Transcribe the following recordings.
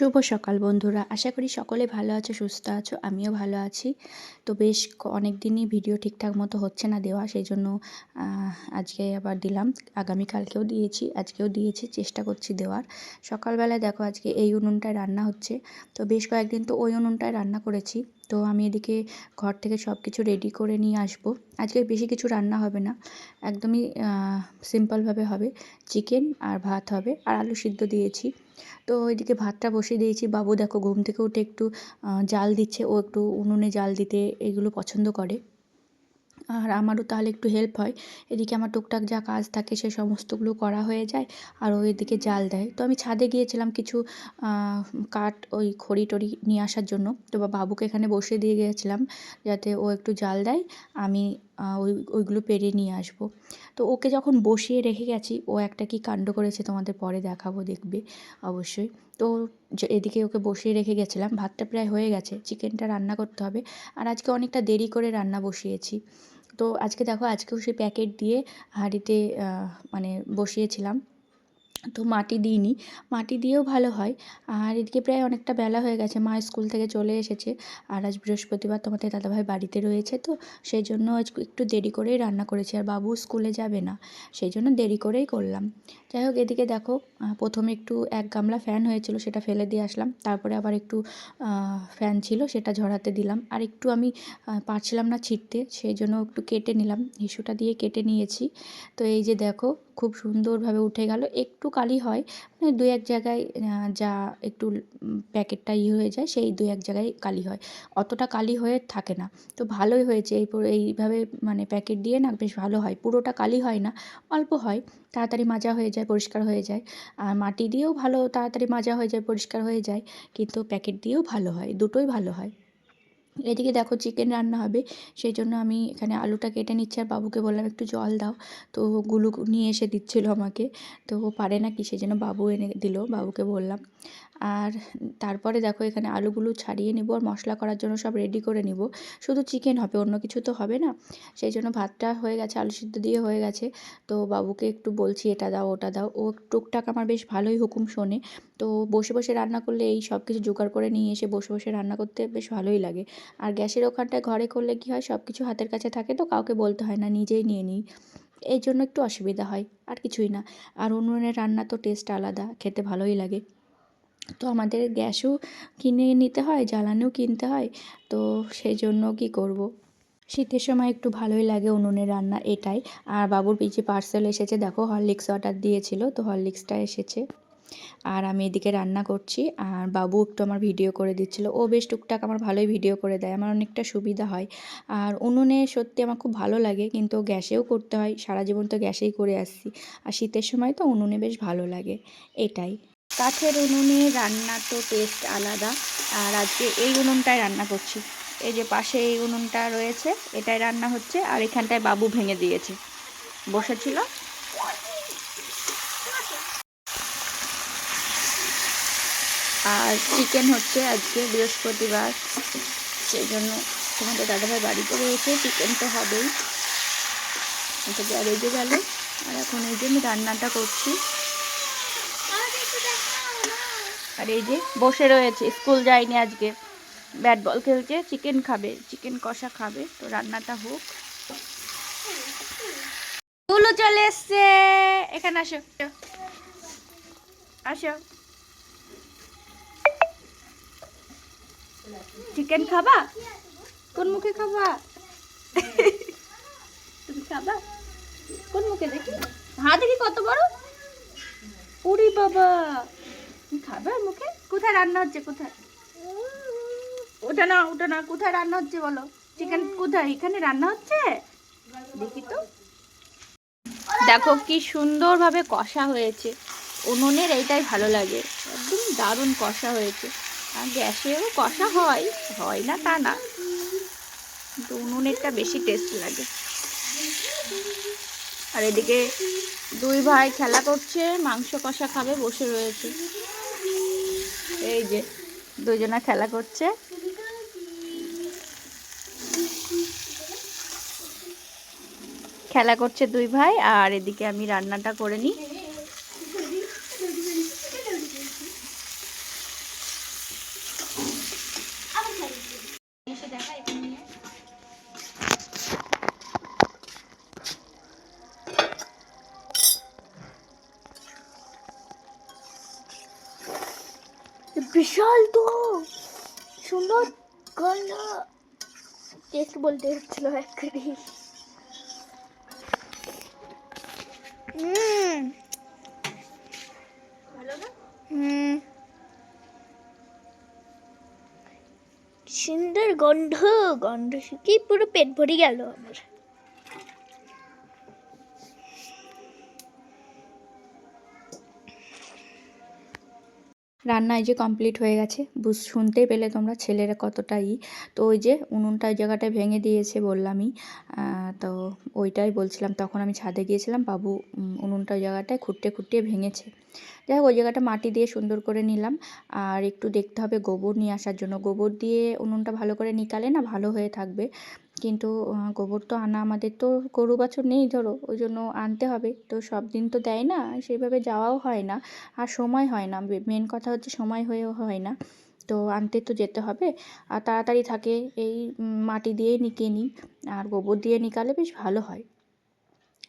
শুভ সকাল বন্ধুরা। আশা করি সকলে ভালো আছো, সুস্থ আছো, আমিও ভালো আছি। তো বেশ অনেক দিনই ভিডিও ঠিকঠাক মতো হচ্ছে না দেওয়া সেই জন্য আজকে আবার দিলাম। আগামীকালকেও দিয়েছি, আজকেও দিয়েছি, চেষ্টা করছি দেওয়ার। সকালবেলায় দেখো আজকে এই উনুনটায় রান্না হচ্ছে। তো বেশ কয়েকদিন তো ওই উনুনটায় রান্না করেছি। তো আমি এদিকে ঘর থেকে সব কিছু রেডি করে নিয়ে আসব। আজকে বেশি কিছু রান্না হবে না। একদমই সিম্পলভাবে হবে। চিকেন আর ভাত হবে। আর আলু সিদ্ধ দিয়েছি। তো ওইদিকে ভাতটা বসিয়ে দিয়েছি। বাবু দেখো ঘুম থেকে উঠে একটু জাল দিচ্ছে। ও একটু উনুনে জাল দিতে এগুলো পছন্দ করে। আর আমারও তাহলে একটু হেল্প হয়। এদিকে আমার টুকটাক যা কাজ থাকে সে সমস্তগুলো করা হয়ে যায় আর ও এদিকে জাল দেয়। তো আমি ছাদে গিয়েছিলাম কিছু কাঠ ওই খড়ি টড়ি নিয়ে আসার জন্য। তো বাবুকে এখানে বসিয়ে দিয়ে গিয়েছিলাম যাতে ও একটু জাল দেয়। আমি ওই, ওইগুলো পেরে নিয়ে আসব। তো ওকে যখন বসিয়ে রেখে গেছি, ও একটা কি কাণ্ড করেছে তোমাদের পরে দেখাবো, দেখবে অবশ্যই। তো এদিকে ওকে বসিয়ে রেখে গেছিলাম, ভাতটা প্রায় হয়ে গেছে, চিকেনটা রান্না করতে হবে। আর আজকে অনেকটা দেরি করে রান্না বসিয়েছি। তো আজকে দেখো, আজকেও সেই প্যাকেট দিয়ে হাঁড়িতে মানে বসিয়েছিলাম। তো মাটি দিইনি। মাটি দিয়েও ভালো হয়। আর এদিকে প্রায় অনেকটা বেলা হয়ে গেছে। মা স্কুল থেকে চলে এসেছে। আর আজ বৃহস্পতিবার তোমাদের দাদাভাই বাড়িতে রয়েছে তো সেই জন্য আজ একটু দেরি করেই রান্না করেছি। আর বাবু স্কুলে যাবে না। সেই জন্য দেরি করেই করলাম। যাই হোক, এদিকে দেখো প্রথমে একটু এক গামলা ফ্যান হয়েছিল, সেটা ফেলে দিয়ে আসলাম। তারপরে আবার একটু ফ্যান ছিল, সেটা ঝরাতে দিলাম। আর একটু আমি পারছিলাম না ছিটতে, সেই জন্য একটু কেটে নিলাম। হিসুটা দিয়ে কেটে নিয়েছি। তো এই যে দেখো খুব সুন্দরভাবে উঠে গেল। একটু কালি হয় মানে দু এক জায়গায় যা একটু প্যাকেটটা ই হয়ে যায়, সেই দু এক জায়গায় কালি হয়। অতটা কালি হয়ে থাকে না। তো ভালোই হয়েছে, এই এইভাবে মানে প্যাকেট দিয়ে না বেশ ভালো হয়। পুরোটা কালি হয় না, অল্প হয়, তাড়াতাড়ি মাজা হয়ে যায়, পরিষ্কার হয়ে যায়। আর মাটি দিয়েও ভালো, তাড়াতাড়ি মাজা হয়ে যায়, পরিষ্কার হয়ে যায়, কিন্তু প্যাকেট দিয়েও ভালো হয়, দুটোই ভালো হয়। এদিকে দেখো চিকেন রান্না হবে সেই জন্য আমি এখানে আলুটা কেটে নিচ্ছি আর বাবুকে বললাম একটু জল দাও। তো গুলু নিয়ে এসে দিচ্ছিল আমাকে, তো ও পারে না কি সেই জন্য বাবু এনে দিল, বাবুকে বললাম। আর তারপরে দেখো এখানে আলুগুলো ছাড়িয়ে নিব আর মশলা করার জন্য সব রেডি করে নিব। শুধু চিকেন হবে, অন্য কিছু তো হবে না। সেই জন্য ভাতটা হয়ে গেছে, আলু সিদ্ধ দিয়ে হয়ে গেছে। তো বাবুকে একটু বলছি, এটা দাও, ওটা দাও। ও টুকটাক আমার বেশ ভালোই হুকুম শোনে। তো বসে বসে রান্না করলে এই সব কিছু জোগাড় করে নিয়ে এসে বসে বসে রান্না করতে বেশ ভালোই লাগে। আর গ্যাসের ওখানটায় ঘরে করলে কি হয়, সব কিছু হাতের কাছে থাকে তো কাউকে বলতে হয় না, নিজেই নিয়ে নিই। এই জন্য একটু অসুবিধা হয়, আর কিছুই না। আর উনুনের রান্না তো টেস্ট আলাদা, খেতে ভালোই লাগে। তো আমাদের গ্যাসও কিনে নিতে হয়, জ্বালানিও কিনতে হয়, তো সেই জন্য কি করব। শীতের সময় একটু ভালোই লাগে উনুনের রান্না এটাই। আর বাবুর পিছিয়ে পার্সেল এসেছে, দেখো হরলিক্স অর্ডার দিয়েছিল, তো হরলিক্সটা এসেছে। আর আমি এদিকে রান্না করছি, আর বাবু একটু আমার ভিডিও করে দিচ্ছিল। ও বেশ টুকটাক আমার ভালোই ভিডিও করে দেয়, আমার অনেকটা সুবিধা হয়। আর উনুনে সত্যি আমার খুব ভালো লাগে, কিন্তু গ্যাসেও করতে হয়, সারা জীবন তো গ্যাসেই করে আসছি। আর শীতের সময় তো উনুনে বেশ ভালো লাগে, এটাই। কাঠের উনুনে রান্না তো টেস্ট আলাদা। আর আজকে এই উনুনটায় রান্না করছি। এই যে পাশে এই উনুনটা রয়েছে এটাই রান্না হচ্ছে, আর এখানটায় বাবু ভেঙে দিয়েছে। বসেছিল আর চিকেন হচ্ছে আজকে বৃহস্পতিবার। সেই জন্য তোমাদের দাদাভাই বাড়িতে রয়েছে চিকেন তো হবেই। এটা গ্যারেজে গেল। আর এখন এই যে আমি রান্নাটা করছি। আর এই যে বসে রয়েছে, স্কুল যায়নি আজকে। ব্যাট বল খেলছে চিকেন খাবে চিকেন কষা খাবে, তো রান্নাটা হোক। তুলু চলে এসছে। এখানে আসো। আসো। চিকেন খাবা? কোন মুখে খাবা? তুমি খাবা? কোন মুখে দেখি? হা দেখি কত বড়? উড়ি বাবা। তুমি খাবে মুখে? কোথায় রান্না হচ্ছে, কোথায়? ওটা না ওটা না কোথায় রান্না হচ্ছে বলো? চিকেন কোথায়? এখানে রান্না হচ্ছে? দেখি তো। দেখো কি সুন্দরভাবে কষা হয়েছে। উনুনের এইটাই ভালো লাগে। একদম দারুণ কষা হয়েছে। আর গ্যাসেও কষা হয় হয় না তা না। কিন্তু উনুনেরটা বেশি টেস্ট লাগে। আর এদিকে দুই ভাই খেলা করছে, মাংস কষা খাবে, বসে রয়েছে। এই যে দুজনা খেলা করছে। খেলা করছে দুই ভাই, আর এদিকে আমি রান্নাটা করে নিই। বিশাল তো। সুন্দর গন্ধ টেস্ট বলতে হচ্ছিল হুম। সুন্দর গন্ধ। গন্ধ শুকিয়ে পুরো পেট ভরে গেল আমার। রান্না এই যে কমপ্লিট হয়ে গেছে, বুঝ, শুনতেই পেলে তোমরা ছেলেরা কতটাই তো ওই যে উনুনটা ওই জায়গাটায় ভেঙে দিয়েছে বললামই। তো ওইটাই বলছিলাম, তখন আমি ছাদে গিয়েছিলাম, বাবু উনুনটা ওই জায়গাটায় খুঁটে খুঁটিয়ে ভেঙেছে। যাই হোক, ওই জায়গাটা মাটি দিয়ে সুন্দর করে নিলাম। আর একটু দেখতে হবে গোবর নিয়ে আসার জন্য। গোবর দিয়ে উনুনটা ভালো করে নিকালে না ভালো হয়ে থাকবে। কিন্তু গোবর তো আনা আমাদের তো গরু বাছুর নেই ধরো ওই জন্য আনতে হবে। তো সব দিন তো দেয় না, সেইভাবে যাওয়াও হয় না, আর সময় হয় না। মেন কথা হচ্ছে সময় হয়েও হয় না। তো আনতে তো যেতে হবে, আর তাড়াতাড়ি থাকে, এই মাটি দিয়েই নিকে নিই আর গোবর দিয়ে নিকালে বেশ ভালো হয়।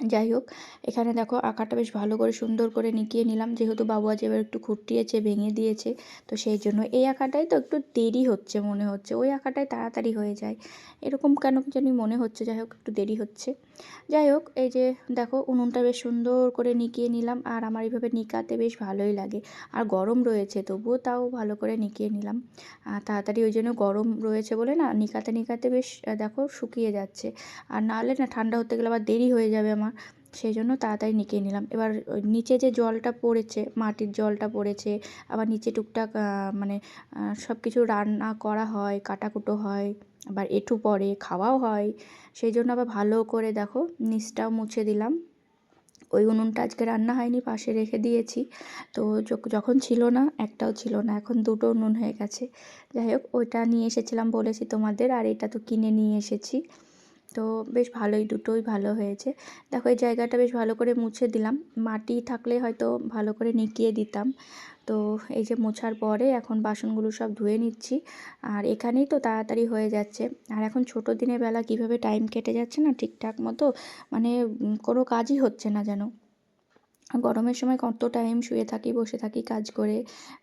যাই হোক, এখানে দেখো আঁকাটা বেশ ভালো করে সুন্দর করে নিকিয়ে নিলাম। যেহেতু বাবু আজ এবার একটু খুঁটিয়েছে, ভেঙে দিয়েছে, তো সেই জন্য এই আঁকাটাই তো একটু দেরি হচ্ছে মনে হচ্ছে। ওই আঁকাটাই তাড়াতাড়ি হয়ে যায়। এরকম কেন জানি মনে হচ্ছে, যাই হোক একটু দেরি হচ্ছে। যাই হোক, এই যে দেখো, উনুনটা বেশ সুন্দর করে নিকিয়ে নিলাম আর আমার এইভাবে নিকাতে বেশ ভালোই লাগে। আর গরম রয়েছে, তবুও তাও ভালো করে নিকিয়ে নিলাম। তাড়াতাড়ি ওই জন্য গরম রয়েছে বলে না, নিকাতে নিকাতে বেশ দেখো, শুকিয়ে যাচ্ছে। আর নাহলে না ঠান্ডা হতে গেলে আবার দেরি হয়ে যাবে আমার, সেই জন্য তাড়াতাড়ি নিকিয়ে নিলাম। এবার নিচে যে জলটা পড়েছে, মাটির জলটা পড়েছে, আবার নিচে টুকটাক মানে সব কিছু রান্না করা হয়, কাটাকুটো হয় আবার একটু পরে খাওয়াও হয়। সেই জন্য আবার ভালো করে দেখো নিচটাও মুছে দিলাম। ওই উনুনটা আজকে রান্না হয়নি, পাশে রেখে দিয়েছি। তো যখ- যখন ছিল না, একটাও ছিল না, এখন দুটো উনুন হয়ে গেছে। যাই হোক, ওইটা নিয়ে এসেছিলাম বলেছি তোমাদের, আর এটা তো কিনে নিয়ে এসেছি। তো বেশ ভালোই, দুটোই ভালো হয়েছে। দেখো, এই জায়গাটা বেশ ভালো করে মুছে দিলাম। মাটি থাকলে হয়তো ভালো করে নিকিয়ে দিতাম। তো এই যে মোছার পরে এখন বাসনগুলো সব ধুয়ে নিচ্ছি। আর এখানেই তো তাড়াতাড়ি হয়ে যাচ্ছে। আর এখন ছোট দিনের বেলা কীভাবে টাইম কেটে যাচ্ছে না ঠিকঠাক মতো? মানে কোনো কাজই হচ্ছে না যেন। গরমের সময় কত টাইম শুয়ে থাকি, বসে থাকি, কাজ করে,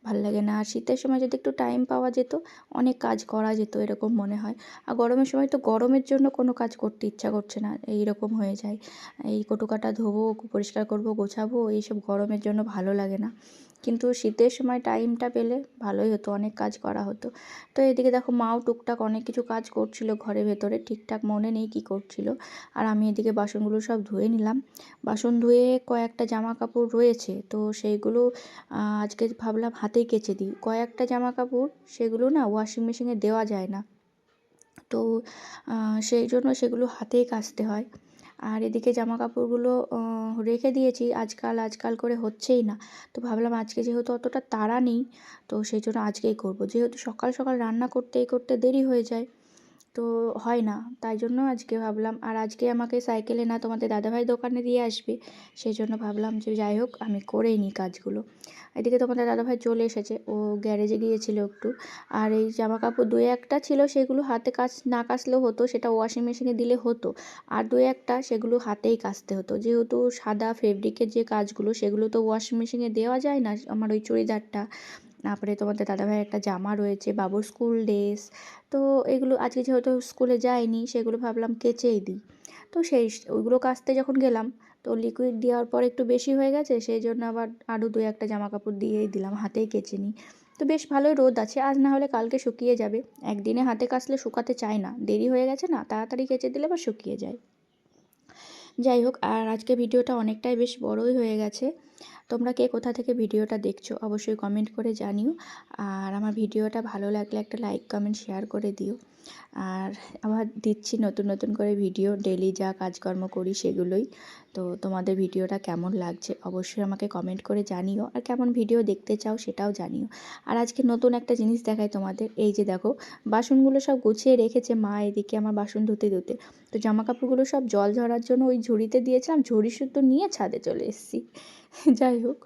ভালো লাগে না। আর শীতের সময় যদি একটু টাইম পাওয়া যেত, অনেক কাজ করা যেত, এরকম মনে হয়। আর গরমের সময় তো গরমের জন্য কোনো কাজ করতে ইচ্ছা করছে না এই রকম হয়ে যায়। এই কটুকাটা ধোবো, পরিষ্কার করব, গোছাবো, এইসব গরমের জন্য ভালো লাগে না। কিন্তু শীতের সময় টাইমটা পেলে ভালোই হতো, অনেক কাজ করা হতো। তো এদিকে দেখো মাও টুকটাক অনেক কিছু কাজ করছিল ঘরের ভেতরে, ঠিকঠাক মনে নেই কী করছিল। আর আমি এদিকে বাসনগুলো সব ধুয়ে নিলাম। বাসন ধুয়ে কয়েকটা জামা কাপড় রয়েছে, তো সেইগুলো আজকে ভাবলাম হাতেই কেচে দিই। কয়েকটা জামা কাপড় সেগুলো না ওয়াশিং মেশিনে দেওয়া যায় না। তো সেই জন্য সেগুলো হাতেই কাচতে হয়। আর এদিকে জামা কাপড়গুলো রেখে দিয়েছি। আজকাল আজকাল করে হচ্ছেই না। তো ভাবলাম আজকে যেহেতু অতটা তাড়া নেই, তো সেই জন্য আজকেই করব। যেহেতু সকাল সকাল রান্না করতেই, করতে দেরি হয়ে যায় তো হয় না। তাই জন্য আজকে ভাবলাম, আর আজকে আমাকে সাইকেলে না তোমাদের দাদাভাই দোকানে দিয়ে আসবে সেই জন্য ভাবলাম যে যাই হোক, আমি করেই নিই কাজগুলো। এদিকে তোমাদের দাদাভাই চলে এসেছে, ও গ্যারেজে গিয়েছিল একটু। আর এই জামা কাপড় দু একটা ছিল, সেগুলো হাতে কাচ, না কাচলেও হতো, সেটা ওয়াশিং মেশিনে দিলে হতো। আর দু একটা সেগুলো হাতেই কাচতে হতো। যেহেতু সাদা ফেব্রিকের যে কাজগুলো, সেগুলো তো ওয়াশিং মেশিনে দেওয়া যায় না, আমার ওই চুড়িদারটা। তারপরে তোমাদের দাদাভাইয়ের একটা জামা রয়েছে, বাবুর স্কুল ড্রেস তো এগুলো আজকে যেহেতু স্কুলে যায়নি সেগুলো ভাবলাম কেচেই দিই। তো সেই ওইগুলো কাচতে যখন গেলাম, তো লিকুইড দেওয়ার পর একটু বেশি হয়ে গেছে, সেই জন্য আবার আরও দু একটা জামা কাপড় দিয়েই দিলাম, হাতেই কেচে নিই। তো বেশ ভালোই রোদ আছে, আজ না হলে কালকে শুকিয়ে যাবে। একদিনে হাতে কাচলে শুকাতে চায় না, দেরি হয়ে গেছে না, তাড়াতাড়ি কেচে দিলে বা শুকিয়ে যায়। যাই হোক, আর আজকে ভিডিওটা অনেকটাই বেশ বড়ই হয়ে গেছে। তোমরা কে কোথা থেকে ভিডিওটা দেখছ অবশ্যই কমেন্ট করে জানিও। আর আমার ভিডিওটা ভালো লাগলে একটা লাইক কমেন্ট শেয়ার করে দিও। আর আবার দিচ্ছি নতুন নতুন করে ভিডিও ডেলি যা কাজকর্ম করি সেগুলোই। তো তোমাদের ভিডিওটা কেমন লাগছে অবশ্যই আমাকে কমেন্ট করে জানিও। আর কেমন ভিডিও দেখতে চাও সেটাও জানিও। আর আজকে নতুন একটা জিনিস দেখাই তোমাদের। এই যে দেখো, বাসনগুলো সব গুছিয়ে রেখেছে মা এদিকে আমার বাসন ধুতে ধুতে। তো জামা কাপড়গুলো সব জল ঝরার জন্য ওই ঝুড়িতে দিয়েছিলাম, ঝুড়ি শুদ্ধ নিয়ে ছাদে চলে এসেছি। যাই হোক,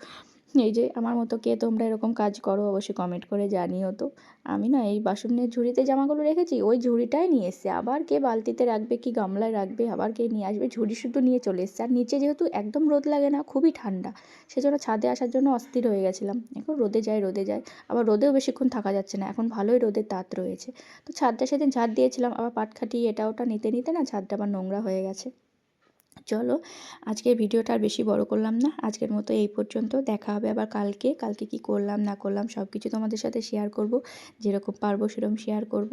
এই যে আমার মতো কে তোমরা এরকম কাজ করো, অবশ্যই কমেন্ট করে জানিও তো। আমি না এই বাসনের ঝুড়িতে জামাগুলো রেখেছি, ওই ঝুড়িটাই নিয়ে এসছে। আবার কে বালতিতে রাখবে, কি গামলায় রাখবে, আবার কে নিয়ে আসবে, ঝুড়ি শুধু নিয়ে চলে এসছে। আর নিচে যেহেতু একদম রোদ লাগে না, খুবই ঠান্ডা, সেজন্য ছাদে আসার জন্য অস্থির হয়ে গেছিলাম। এখন রোদে যায় রোদে যায় আবার রোদেও বেশিক্ষণ থাকা যাচ্ছে না, এখন ভালোই রোদের তাত রয়েছে। তো ছাদটা সেদিন ঝাড় দিয়েছিলাম, আবার পাটখাটি এটা ওটা নিতে নিতে না ছাদটা আবার নোংরা হয়ে গেছে। চলো আজকে ভিডিওটা আর বেশি বড় করলাম না। আজকের মতো এই পর্যন্ত। দেখা হবে আবার কালকে। কালকে কি করলাম, না করলাম সব কিছু তোমাদের সাথে শেয়ার করব। যেরকম পারব সেরকম শেয়ার করব।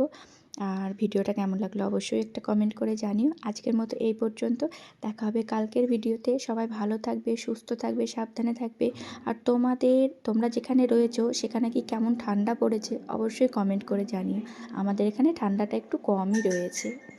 আর ভিডিওটা কেমন লাগল অবশ্যই একটা কমেন্ট করে জানিও। আজকের মতো এই পর্যন্ত। দেখা হবে কালকের ভিডিওতে। সবাই ভালো থাকবে, সুস্থ থাকবে, সাবধানে থাকবে। আর তোমাদের, তোমরা যেখানে রয়েছো, সেখানে কি কেমন ঠান্ডা পড়েছে, অবশ্যই কমেন্ট করে জানিও। আমাদের এখানে ঠান্ডাটা একটু কমই রয়েছে।